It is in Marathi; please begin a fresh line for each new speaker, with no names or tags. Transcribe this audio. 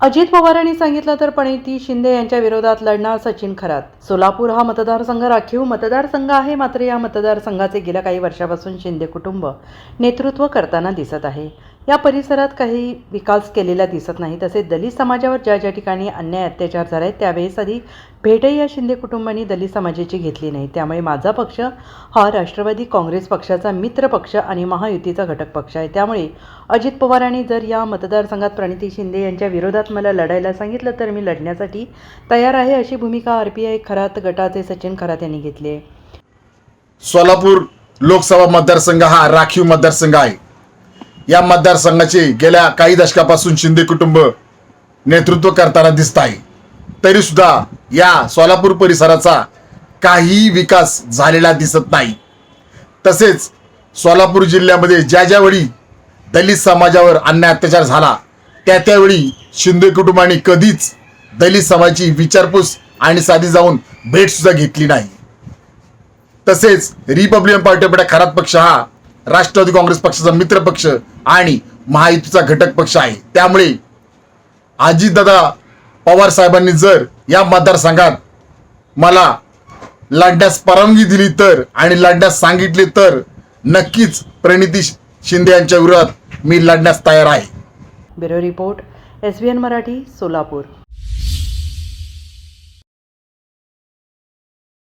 अजित पवारांनी सांगितलं तर प्रणिती शिंदे यांच्या विरोधात लढणार सचिन खरात. सोलापूर हा मतदारसंघ राखीव मतदारसंघ आहे मात्र या मतदारसंघाचे गेल्या काही वर्षापासून शिंदे कुटुंब नेतृत्व करताना दिसत आहे. या परिसरात काही विकास केलेला दिसत नाही. तसेच दलित समाजावर ज्या ज्या ठिकाणी अन्याय अत्याचार झाले आहेत त्यावेळेस आधी भेटही या शिंदे कुटुंबांनी दलित समाजाची घेतली नाही. त्यामुळे माझा पक्ष हा राष्ट्रवादी काँग्रेस पक्षाचा मित्र पक्ष आणि महायुतीचा घटक पक्ष आहे. त्यामुळे अजित पवारांनी जर या मतदारसंघात प्रणिती शिंदे यांच्या विरोधात मला लढायला सांगितलं तर मी लढण्यासाठी तयार आहे अशी भूमिका आर पी आय खरात गटाचे सचिन खरात यांनी घेतली आहे.
सोलापूर लोकसभा मतदारसंघ हा राखीव मतदारसंघ आहे. या मतदारसंघाचे गेल्या काही दशकापासून शिंदे कुटुंब नेतृत्व करताना दिसत आहे तरी सुद्धा या सोलापूर परिसराचा काहीही विकास झालेला दिसत नाही. तसेच सोलापूर जिल्ह्यामध्ये ज्या ज्यावेळी दलित समाजावर अन्याय अत्याचार झाला त्या त्यावेळी शिंदे कुटुंबाने कधीच दलित समाजाची विचारपूस आणि साधी जाऊन भेट सुद्धा घेतली नाही. तसेच रिपब्लिकन पार्टी ऑफ खरात पक्ष हा राष्ट्रवादी काँग्रेस पक्षाचा मित्र पक्ष आणि महायुतीचा घटक पक्ष आहे. त्यामुळे अजितदादा पवार साहेबांनी जर या मतदारसंघात मला लढण्यास परवानगी दिली तर आणि लढण्यास सांगितले तर नक्कीच प्रणिती शिंदे यांच्या विरोधात मी लढण्यास तयार आहे.
Bureau report S B N Marathi Solapur.